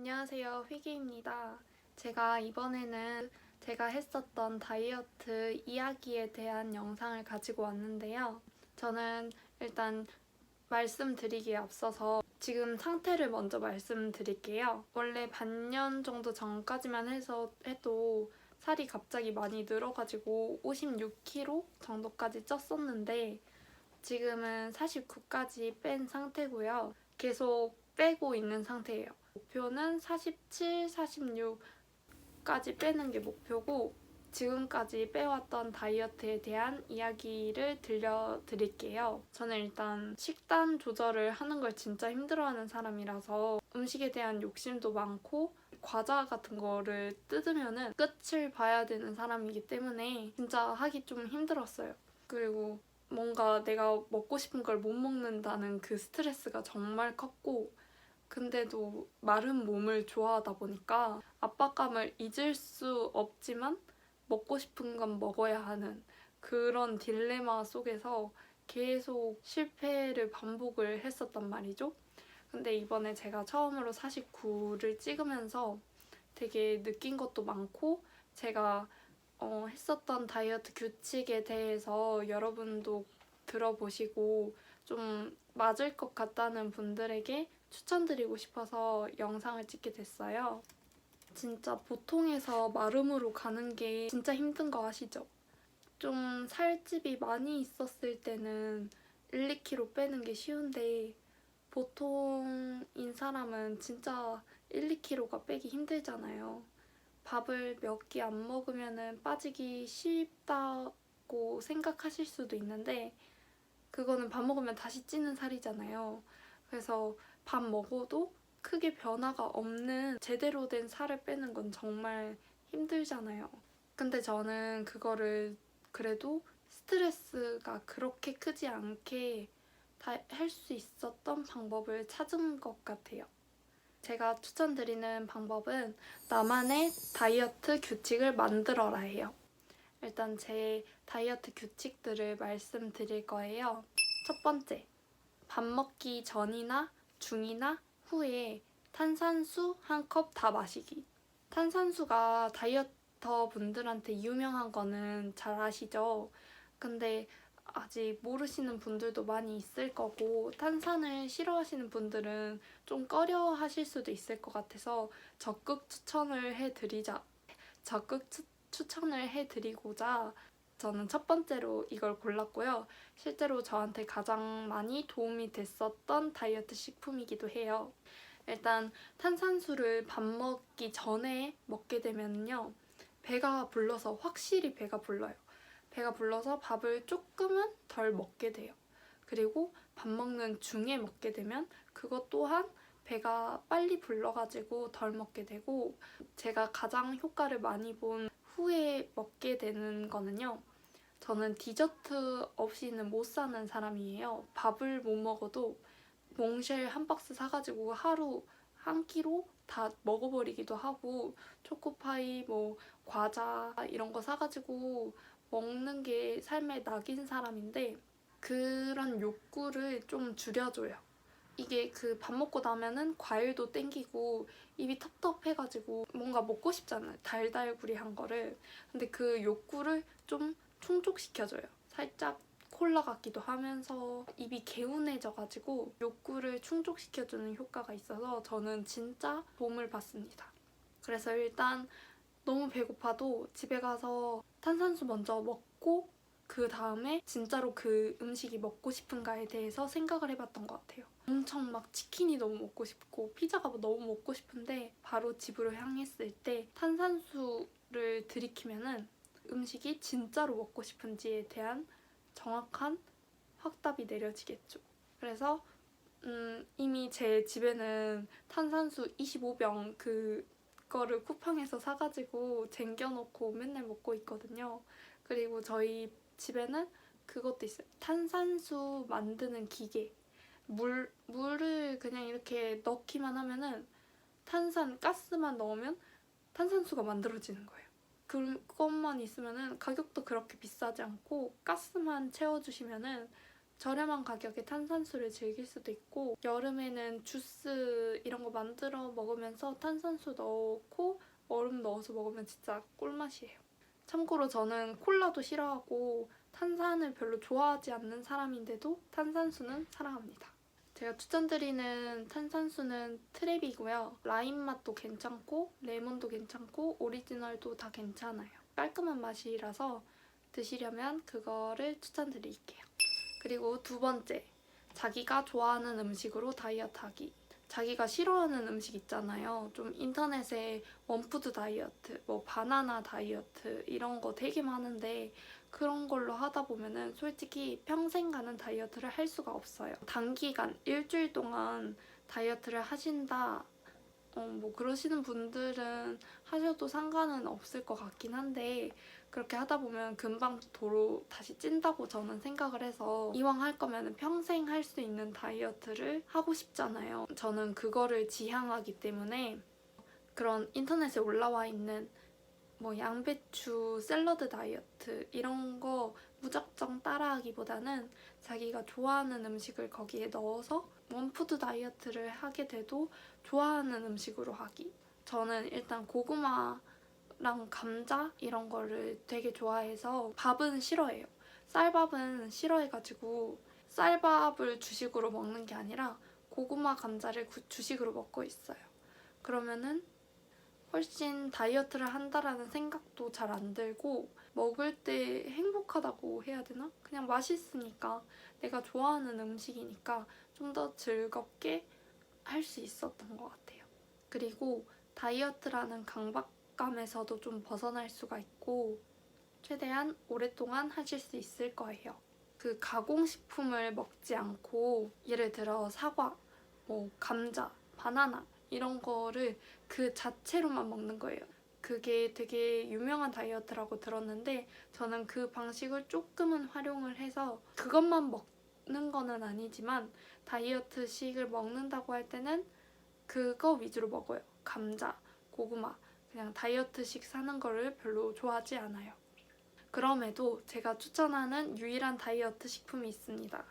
안녕하세요. 휘기입니다. 제가 이번에는 제가 했었던 다이어트 이야기에 대한 영상을 가지고 왔는데요. 저는 일단 말씀드리기에 앞서서 지금 상태를 먼저 말씀드릴게요. 원래 반년 정도 전까지만 해서 해도 살이 갑자기 많이 늘어가지고 56kg 정도까지 쪘었는데 지금은 49까지 뺀 상태고요. 계속 빼고 있는 상태예요. 목표는 47, 46까지 빼는 게 목표고 지금까지 빼왔던 다이어트에 대한 이야기를 들려드릴게요. 저는 일단 식단 조절을 하는 걸 진짜 힘들어하는 사람이라서 음식에 대한 욕심도 많고 과자 같은 거를 뜯으면은 끝을 봐야 되는 사람이기 때문에 진짜 하기 좀 힘들었어요. 그리고 뭔가 내가 먹고 싶은 걸 못 먹는다는 그 스트레스가 정말 컸고 근데도 마른 몸을 좋아하다 보니까 압박감을 잊을 수 없지만 먹고 싶은 건 먹어야 하는 그런 딜레마 속에서 계속 실패를 반복을 했었단 말이죠. 근데 이번에 제가 처음으로 49를 찍으면서 되게 느낀 것도 많고 제가 어, 했었던 다이어트 규칙에 대해서 여러분도 들어보시고 좀 맞을 것 같다는 분들에게 추천드리고 싶어서 영상을 찍게 됐어요. 진짜 보통에서 마름으로 가는 게 진짜 힘든 거 아시죠? 좀 살집이 많이 있었을 때는 1, 2kg 빼는 게 쉬운데 보통인 사람은 진짜 1, 2kg가 빼기 힘들잖아요. 밥을 몇 끼 안 먹으면 빠지기 쉽다고 생각하실 수도 있는데 그거는 밥 먹으면 다시 찌는 살이잖아요. 그래서 밥 먹어도 크게 변화가 없는 제대로 된 살을 빼는 건 정말 힘들잖아요. 근데 저는 그거를 그래도 스트레스가 그렇게 크지 않게 할수 있었던 방법을 찾은 것 같아요. 제가 추천드리는 방법은 나만의 다이어트 규칙을 만들어라 해요. 일단 제 다이어트 규칙들을 말씀드릴 거예요. 첫 번째, 밥 먹기 전이나 중이나 후에 탄산수 한 컵 다 마시기. 탄산수가 다이어터 분들한테 유명한 거는 잘 아시죠? 근데 아직 모르시는 분들도 많이 있을 거고 탄산을 싫어하시는 분들은 좀 꺼려 하실 수도 있을 것 같아서 적극 추천을 해드리자 적극 추, 추천을 해드리고자 저는 첫 번째로 이걸 골랐고요. 실제로 저한테 가장 많이 도움이 됐었던 다이어트 식품이기도 해요. 일단 탄산수를 밥 먹기 전에 먹게 되면요. 배가 불러서 확실히 배가 불러요. 배가 불러서 밥을 조금은 덜 먹게 돼요. 그리고 밥 먹는 중에 먹게 되면 그것 또한 배가 빨리 불러가지고 덜 먹게 되고 제가 가장 효과를 많이 본 후에 먹게 되는 거는요. 저는 디저트 없이는 못 사는 사람이에요. 밥을 못 먹어도 몽쉘 한 박스 사가지고 하루 한 끼로 다 먹어버리기도 하고 초코파이, 뭐 과자 이런 거 사가지고 먹는 게 삶의 낙인 사람인데 그런 욕구를 좀 줄여줘요. 이게 그 밥 먹고 나면은 과일도 땡기고 입이 텁텁해가지고 뭔가 먹고 싶잖아요. 달달구리한 거를. 근데 그 욕구를 좀 충족시켜줘요. 살짝 콜라 같기도 하면서 입이 개운해져가지고 욕구를 충족시켜주는 효과가 있어서 저는 진짜 도움을 받습니다. 그래서 일단 너무 배고파도 집에 가서 탄산수 먼저 먹고 그 다음에 진짜로 그 음식이 먹고 싶은가에 대해서 생각을 해봤던 것 같아요. 엄청 막 치킨이 너무 먹고 싶고 피자가 너무 먹고 싶은데 바로 집으로 향했을 때 탄산수를 들이키면은 음식이 진짜로 먹고 싶은지에 대한 정확한 확답이 내려지겠죠. 그래서 음, 이미 제 집에는 탄산수 25병 그거를 쿠팡에서 사가지고 쟁겨놓고 맨날 먹고 있거든요. 그리고 저희 집에는 그것도 있어요. 탄산수 만드는 기계. 물, 물을 그냥 이렇게 넣기만 하면은 탄산, 가스만 넣으면 탄산수가 만들어지는 거예요. 그것만 있으면은 가격도 그렇게 비싸지 않고 가스만 채워주시면은 저렴한 가격에 탄산수를 즐길 수도 있고 여름에는 주스 이런 거 만들어 먹으면서 탄산수 넣고 얼음 넣어서 먹으면 진짜 꿀맛이에요. 참고로 저는 콜라도 싫어하고 탄산을 별로 좋아하지 않는 사람인데도 탄산수는 사랑합니다. 제가 추천드리는 탄산수는 트랩이고요. 라임 맛도 괜찮고 레몬도 괜찮고 오리지널도 다 괜찮아요. 깔끔한 맛이라서 드시려면 그거를 추천드릴게요. 그리고 두 번째, 자기가 좋아하는 음식으로 다이어트 하기. 자기가 싫어하는 음식 있잖아요. 좀 인터넷에 원푸드 다이어트, 뭐 바나나 다이어트 이런 거 되게 많은데 그런 걸로 하다 보면은 솔직히 평생 가는 다이어트를 할 수가 없어요. 단기간 일주일 동안 다이어트를 하신다. 어, 뭐 그러시는 분들은 하셔도 상관은 없을 것 같긴 한데 그렇게 하다 보면 금방 도로 다시 찐다고 저는 생각을 해서 이왕 할 거면 평생 할 수 있는 다이어트를 하고 싶잖아요. 저는 그거를 지향하기 때문에 그런 인터넷에 올라와 있는 뭐 양배추 샐러드 다이어트 이런 거 무작정 따라하기보다는 자기가 좋아하는 음식을 거기에 넣어서 원푸드 다이어트를 하게 돼도 좋아하는 음식으로 하기. 저는 일단 고구마 랑 감자 이런 거를 되게 좋아해서 밥은 싫어해요. 쌀밥은 싫어해가지고 쌀밥을 주식으로 먹는 게 아니라 고구마 감자를 구- 주식으로 먹고 있어요. 그러면은 훨씬 다이어트를 한다라는 생각도 잘 안 들고 먹을 때 행복하다고 해야 되나? 그냥 맛있으니까 내가 좋아하는 음식이니까 좀 더 즐겁게 할 수 있었던 것 같아요. 그리고 다이어트라는 강박감에서도 좀 벗어날 수가 있고 최대한 오랫동안 하실 수 있을 거예요. 그 가공식품을 먹지 않고 예를 들어 사과, 뭐 감자, 바나나 이런 거를 그 자체로만 먹는 거예요. 그게 되게 유명한 다이어트라고 들었는데 저는 그 방식을 조금은 활용을 해서 그것만 먹는 거는 아니지만 다이어트식을 먹는다고 할 때는 그거 위주로 먹어요. 감자, 고구마. 그냥 다이어트식 사는 거를 별로 좋아하지 않아요. 그럼에도 제가 추천하는 유일한 다이어트 식품이 있습니다.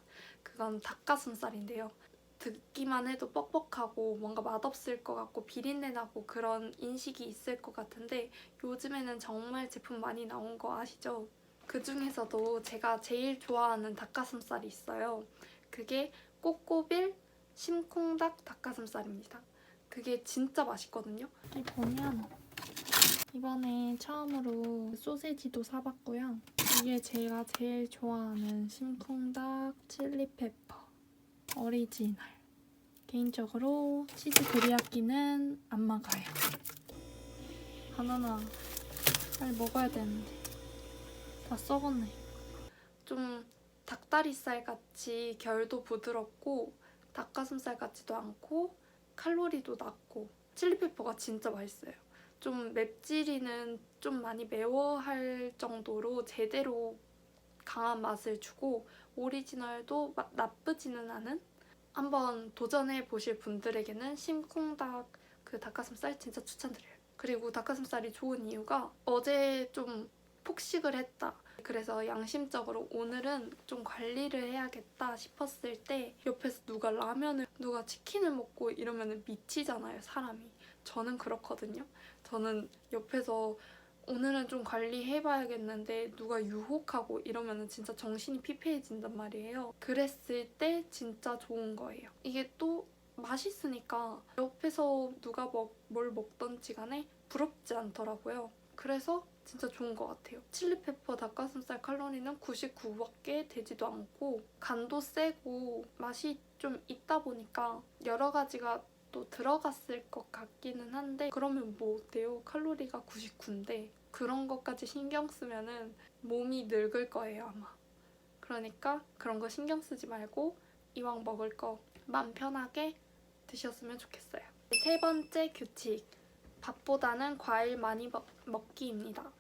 그건 닭가슴살인데요. 듣기만 해도 뻑뻑하고 뭔가 맛없을 것 같고 비린내 나고 그런 인식이 있을 것 같은데 요즘에는 정말 제품 많이 나온 거 아시죠? 그 중에서도 제가 제일 좋아하는 닭가슴살이 있어요. 그게 꼬꼬빌 심콩닭 닭가슴살입니다. 그게 진짜 맛있거든요. 여기 보면 이번에 처음으로 소세지도 사봤고요. 이게 제가 제일 좋아하는 심쿵닭 칠리페퍼 오리지널. 개인적으로 치즈 데리야끼는 안 막아요. 바나나 빨리 먹어야 되는데 다 썩었네. 좀 닭다리살 같이 결도 부드럽고 닭가슴살 같지도 않고 칼로리도 낮고 칠리페퍼가 진짜 맛있어요. 좀 맵찔이는 좀 많이 매워할 정도로 제대로 강한 맛을 주고 오리지널도 마- 나쁘지는 않은 한번 도전해 보실 분들에게는 심쿵닭 그 닭가슴살 진짜 추천드려요. 그리고 닭가슴살이 좋은 이유가 어제 좀 폭식을 했다. 그래서 양심적으로 오늘은 좀 관리를 해야겠다 싶었을 때 옆에서 누가 라면을 누가 치킨을 먹고 이러면 미치잖아요 사람이 저는 그렇거든요 저는 옆에서 오늘은 좀 관리해봐야겠는데 누가 유혹하고 이러면 진짜 정신이 피폐해진단 말이에요 그랬을 때 진짜 좋은 거예요 이게 또 맛있으니까 옆에서 누가 먹, 뭘 먹던지 간에 부럽지 않더라고요 그래서 진짜 좋은 것 같아요. 칠리페퍼 닭가슴살 칼로리는 99밖에 되지도 않고 간도 세고 맛이 좀 있다 보니까 여러 가지가 또 들어갔을 것 같기는 한데 그러면 뭐 어때요? 칼로리가 99인데 그런 것까지 신경 쓰면은 몸이 늙을 거예요 아마. 그러니까 그런 거 신경 쓰지 말고 이왕 먹을 거 맘 편하게 드셨으면 좋겠어요. 세 번째 규칙. 밥보다는 과일 많이 먹, 먹기입니다.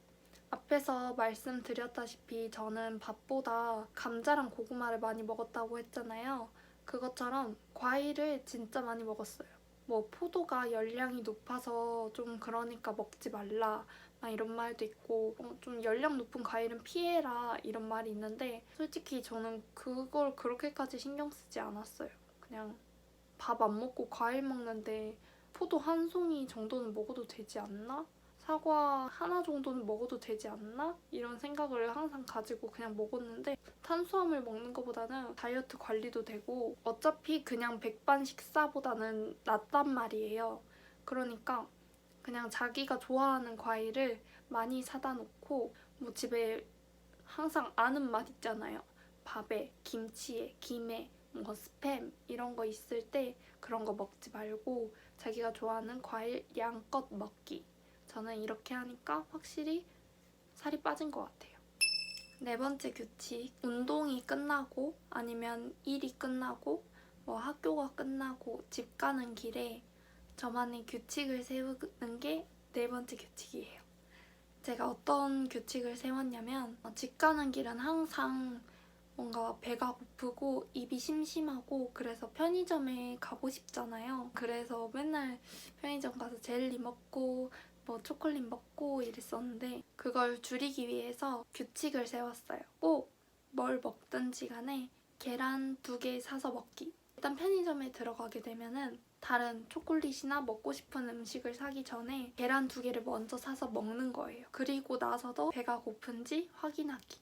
앞에서 말씀드렸다시피 저는 밥보다 감자랑 고구마를 많이 먹었다고 했잖아요. 그것처럼 과일을 진짜 많이 먹었어요. 뭐 포도가 열량이 높아서 좀 그러니까 먹지 말라. 아, 이런 말도 있고 어, 좀 열량 높은 과일은 피해라 이런 말이 있는데 솔직히 저는 그걸 그렇게까지 신경 쓰지 않았어요. 그냥 밥 안 먹고 과일 먹는데 포도 한 송이 정도는 먹어도 되지 않나? 사과 하나 정도는 먹어도 되지 않나? 이런 생각을 항상 가지고 그냥 먹었는데 탄수화물 먹는 것보다는 다이어트 관리도 되고 어차피 그냥 백반 식사보다는 낫단 말이에요. 그러니까 그냥 자기가 좋아하는 과일을 많이 사다 놓고 뭐 집에 항상 아는 맛 있잖아요. 밥에, 김치에, 김에, 뭐 스팸 이런 거 있을 때 그런 거 먹지 말고 자기가 좋아하는 과일 양껏 먹기. 저는 이렇게 하니까 확실히 살이 빠진 것 같아요. 네 번째 규칙. 운동이 끝나고 아니면 일이 끝나고 뭐 학교가 끝나고 집 가는 길에 저만의 규칙을 세우는 게 네 번째 규칙이에요. 제가 어떤 규칙을 세웠냐면 어, 집 가는 길은 항상 뭔가 배가 고프고 입이 심심하고 그래서 편의점에 가고 싶잖아요. 그래서 맨날 편의점 가서 젤리 먹고 뭐 초콜릿 먹고 이랬었는데 그걸 줄이기 위해서 규칙을 세웠어요. 꼭 뭘 먹든지 간에 계란 두 개 사서 먹기. 일단 편의점에 들어가게 되면은 다른 초콜릿이나 먹고 싶은 음식을 사기 전에 계란 두 개를 먼저 사서 먹는 거예요. 그리고 나서도 배가 고픈지 확인하기.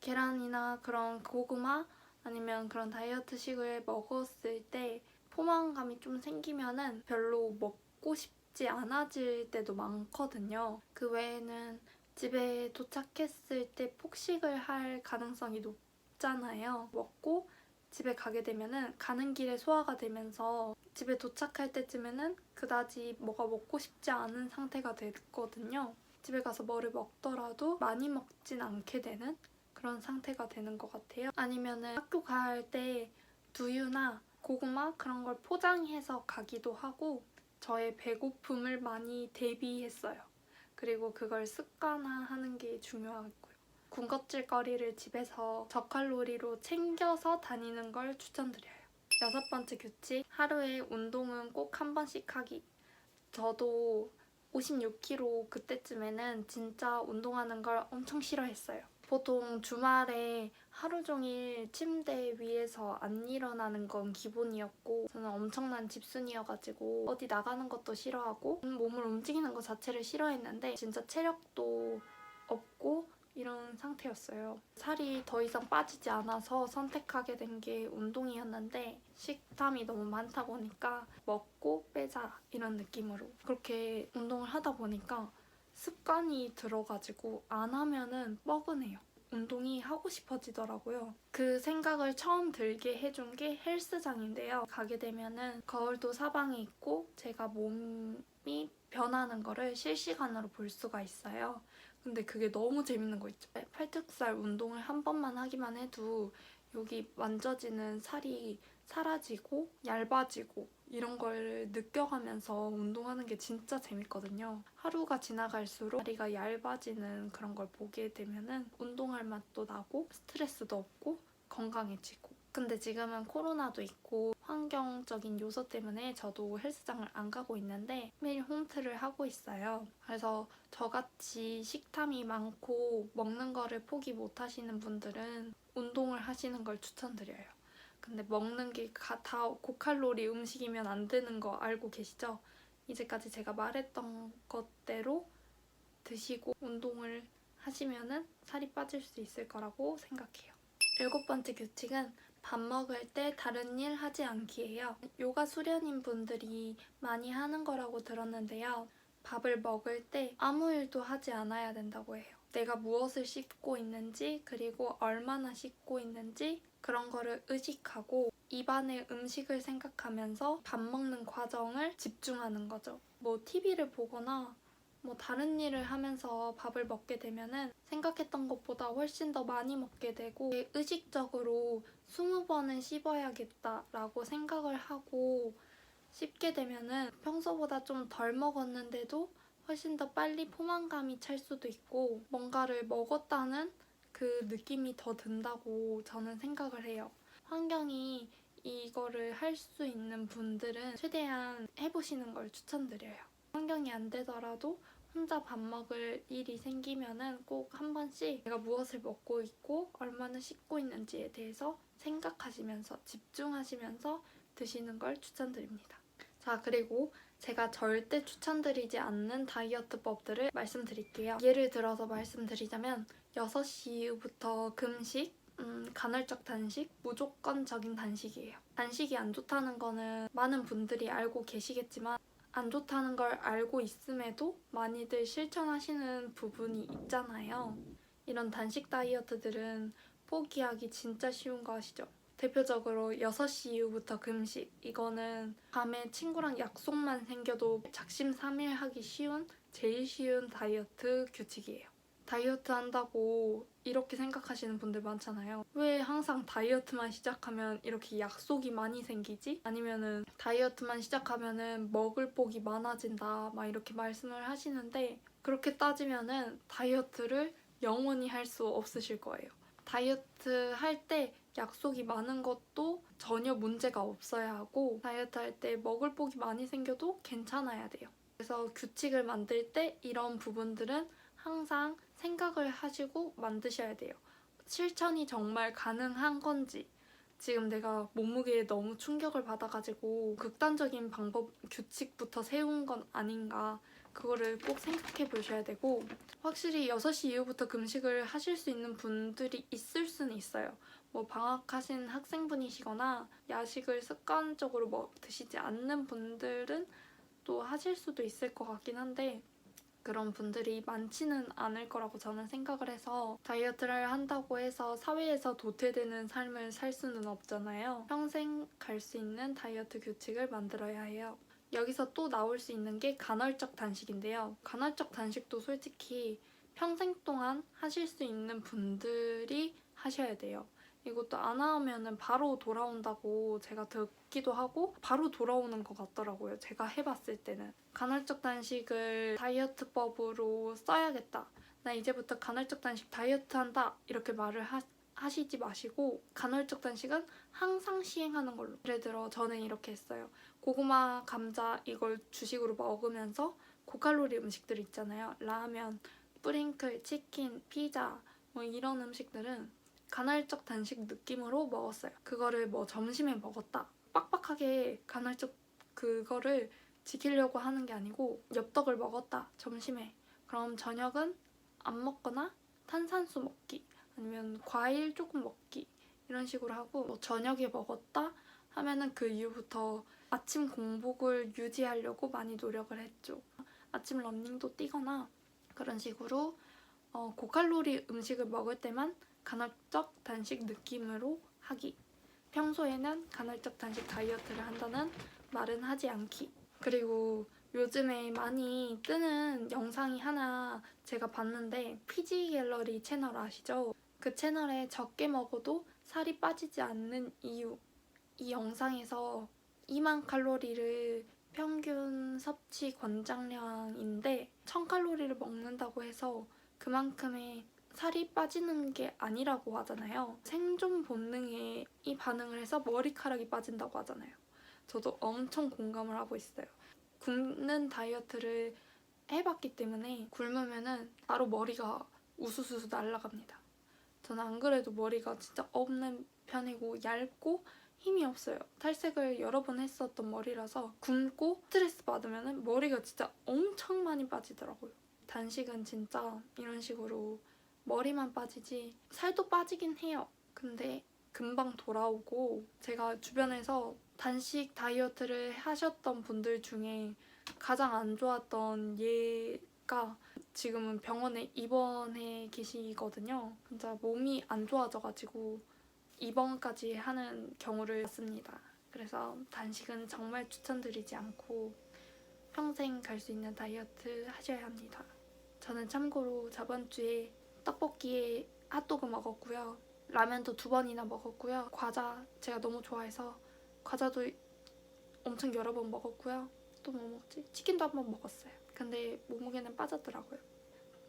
계란이나 그런 고구마 아니면 그런 다이어트식을 먹었을 때 포만감이 좀 생기면은 별로 먹고 싶지 않아질 때도 많거든요. 그 외에는 집에 도착했을 때 폭식을 할 가능성이 높잖아요. 먹고 집에 가게 되면은 가는 길에 소화가 되면서 집에 도착할 때쯤에는 그다지 뭐가 먹고 싶지 않은 상태가 됐거든요. 집에 가서 뭐를 먹더라도 많이 먹진 않게 되는 그런 상태가 되는 것 같아요. 아니면은 학교 갈 때 두유나 고구마 그런 걸 포장해서 가기도 하고 저의 배고픔을 많이 대비했어요. 그리고 그걸 습관화하는 게 중요하고요. 군것질거리를 집에서 저칼로리로 챙겨서 다니는 걸 추천드려요. 여섯 번째 규칙, 하루에 운동은 꼭 한 번씩 하기. 저도 56kg 그때쯤에는 진짜 운동하는 걸 엄청 싫어했어요. 보통 주말에 하루 종일 침대 위에서 안 일어나는 건 기본이었고 저는 엄청난 집순이여가지고 어디 나가는 것도 싫어하고 몸을 움직이는 것 자체를 싫어했는데 진짜 체력도 없고 이런 상태였어요. 살이 더 이상 빠지지 않아서 선택하게 된 게 운동이었는데 식탐이 너무 많다 보니까 먹고 빼자 이런 느낌으로 그렇게 운동을 하다 보니까 습관이 들어가지고 안 하면은 뻐근해요. 운동이 하고 싶어지더라고요. 그 생각을 처음 들게 해준 게 헬스장인데요. 가게 되면은 거울도 사방에 있고 제가 몸이 변하는 거를 실시간으로 볼 수가 있어요. 근데 그게 너무 재밌는 거 있죠. 팔뚝살 운동을 한 번만 하기만 해도 여기 만져지는 살이 사라지고 얇아지고 이런 걸 느껴가면서 운동하는 게 진짜 재밌거든요. 하루가 지나갈수록 다리가 얇아지는 그런 걸 보게 되면은 운동할 맛도 나고 스트레스도 없고 건강해지고. 근데 지금은 코로나도 있고 환경적인 요소 때문에 저도 헬스장을 안 가고 있는데 매일 홈트를 하고 있어요. 그래서 저같이 식탐이 많고 먹는 거를 포기 못 하시는 분들은 운동을 하시는 걸 추천드려요. 근데 먹는 게 다 고칼로리 음식이면 안 되는 거 알고 계시죠? 이제까지 제가 말했던 것대로 드시고 운동을 하시면은 살이 빠질 수 있을 거라고 생각해요. 일곱 번째 규칙은 밥 먹을 때 다른 일 하지 않기예요. 요가 수련인 분들이 많이 하는 거라고 들었는데요. 밥을 먹을 때 아무 일도 하지 않아야 된다고 해요. 내가 무엇을 씻고 있는지 그리고 얼마나 씻고 있는지 그런 거를 의식하고 입안의 음식을 생각하면서 밥 먹는 과정을 집중하는 거죠. 뭐 TV를 보거나 뭐 다른 일을 하면서 밥을 먹게 되면은 생각했던 것보다 훨씬 더 많이 먹게 되고 의식적으로 20번은 씹어야겠다라고 생각을 하고 씹게 되면은 평소보다 좀 덜 먹었는데도 훨씬 더 빨리 포만감이 찰 수도 있고 뭔가를 먹었다는 그 느낌이 더 든다고 저는 생각을 해요. 환경이 이거를 할 수 있는 분들은 최대한 해보시는 걸 추천드려요. 환경이 안 되더라도 혼자 밥 먹을 일이 생기면은 꼭 한 번씩 내가 무엇을 먹고 있고 얼마나 씻고 있는지에 대해서 생각하시면서 집중하시면서 드시는 걸 추천드립니다. 자, 그리고 제가 절대 추천드리지 않는 다이어트법들을 말씀드릴게요. 예를 들어서 말씀드리자면 6시 이후부터 금식, 음, 간헐적 단식, 무조건적인 단식이에요. 단식이 안 좋다는 거는 많은 분들이 알고 계시겠지만 안 좋다는 걸 알고 있음에도 많이들 실천하시는 부분이 있잖아요. 이런 단식 다이어트들은 포기하기 진짜 쉬운 거 아시죠? 대표적으로 6시 이후부터 금식. 이거는 밤에 친구랑 약속만 생겨도 작심 삼일 하기 쉬운 제일 쉬운 다이어트 규칙이에요. 다이어트 한다고 이렇게 생각하시는 분들 많잖아요. 왜 항상 다이어트만 시작하면 이렇게 약속이 많이 생기지? 아니면은 다이어트만 시작하면은 먹을 복이 많아진다. 막 이렇게 말씀을 하시는데 그렇게 따지면은 다이어트를 영원히 할 수 없으실 거예요. 다이어트 할 때 약속이 많은 것도 전혀 문제가 없어야 하고 다이어트 할 때 먹을 복이 많이 생겨도 괜찮아야 돼요. 그래서 규칙을 만들 때 이런 부분들은 항상 생각을 하시고 만드셔야 돼요. 실천이 정말 가능한 건지 지금 내가 몸무게에 너무 충격을 받아가지고 극단적인 방법 규칙부터 세운 건 아닌가 그거를 꼭 생각해 보셔야 되고 확실히 6시 이후부터 금식을 하실 수 있는 분들이 있을 수는 있어요. 뭐 방학하신 학생분이시거나 야식을 습관적으로 뭐 드시지 않는 분들은 또 하실 수도 있을 것 같긴 한데 그런 분들이 많지는 않을 거라고 저는 생각을 해서 다이어트를 한다고 해서 사회에서 도태되는 삶을 살 수는 없잖아요. 평생 갈 수 있는 다이어트 규칙을 만들어야 해요. 여기서 또 나올 수 있는 게 간헐적 단식인데요. 간헐적 단식도 솔직히 평생 동안 하실 수 있는 분들이 하셔야 돼요. 이것도 안 하면은 바로 돌아온다고 제가 듣기도 하고 바로 돌아오는 것 같더라고요. 제가 해봤을 때는. 간헐적 단식을 다이어트법으로 써야겠다. 나 이제부터 간헐적 단식 다이어트 한다. 이렇게 말을 하, 하시지 마시고 간헐적 단식은 항상 시행하는 걸로. 예를 들어 저는 이렇게 했어요. 고구마, 감자 이걸 주식으로 먹으면서 고칼로리 음식들 있잖아요. 라면, 뿌링클, 치킨, 피자 뭐 이런 음식들은 간헐적 단식 느낌으로 먹었어요. 그거를 뭐 점심에 먹었다. 빡빡하게 간헐적 그거를 지키려고 하는 게 아니고 엽떡을 먹었다. 점심에. 그럼 저녁은 안 먹거나 탄산수 먹기 아니면 과일 조금 먹기 이런 식으로 하고 뭐 저녁에 먹었다 하면은 그 이후부터 아침 공복을 유지하려고 많이 노력을 했죠. 아침 러닝도 뛰거나 그런 식으로 어, 고칼로리 음식을 먹을 때만 간헐적 단식 느낌으로 하기. 평소에는 간헐적 단식 다이어트를 한다는 말은 하지 않기. 그리고 요즘에 많이 뜨는 영상이 하나 제가 봤는데 피지 갤러리 채널 아시죠? 그 채널에 적게 먹어도 살이 빠지지 않는 이유. 이 영상에서 2만 칼로리를 평균 섭취 권장량인데 1000칼로리를 먹는다고 해서 그만큼의 살이 빠지는 게 아니라고 하잖아요. 생존 본능에 이 반응을 해서 머리카락이 빠진다고 하잖아요. 저도 엄청 공감을 하고 있어요. 굶는 다이어트를 해봤기 때문에 굶으면은 바로 머리가 우수수수 날아갑니다. 저는 안 그래도 머리가 진짜 없는 편이고 얇고 힘이 없어요. 탈색을 여러 번 했었던 머리라서 굶고 스트레스 받으면 머리가 진짜 엄청 많이 빠지더라고요. 단식은 진짜 이런 식으로 머리만 빠지지 살도 빠지긴 해요. 근데 금방 돌아오고 제가 주변에서 단식 다이어트를 하셨던 분들 중에 가장 안 좋았던 얘가 지금은 병원에 입원해 계시거든요. 진짜 몸이 안 좋아져가지고 입원까지 하는 경우를 봤습니다. 그래서 단식은 정말 추천드리지 않고 평생 갈 수 있는 다이어트 하셔야 합니다. 저는 참고로 저번 주에 떡볶이에 핫도그 먹었고요. 라면도 두 번이나 먹었고요. 과자 제가 너무 좋아해서 과자도 엄청 여러 번 먹었고요. 또 뭐 먹지? 치킨도 한 번 먹었어요. 근데 몸무게는 빠졌더라고요.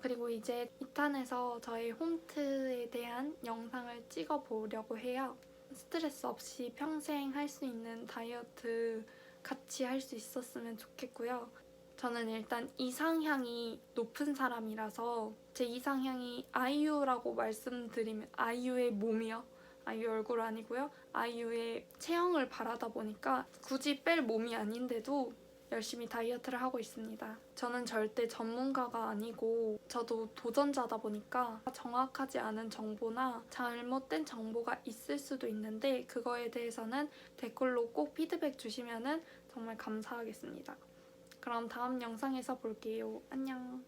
그리고 이제 2탄에서 저의 홈트에 대한 영상을 찍어보려고 해요. 스트레스 없이 평생 할 수 있는 다이어트 같이 할 수 있었으면 좋겠고요. 저는 일단 이상향이 높은 사람이라서 제 이상향이 아이유라고 말씀드리면 아이유의 몸이요. 아이유 얼굴 아니고요. 아이유의 체형을 바라다 보니까 굳이 뺄 몸이 아닌데도 열심히 다이어트를 하고 있습니다. 저는 절대 전문가가 아니고 저도 도전자다 보니까 정확하지 않은 정보나 잘못된 정보가 있을 수도 있는데 그거에 대해서는 댓글로 꼭 피드백 주시면은 정말 감사하겠습니다. 그럼 다음 영상에서 볼게요. 안녕.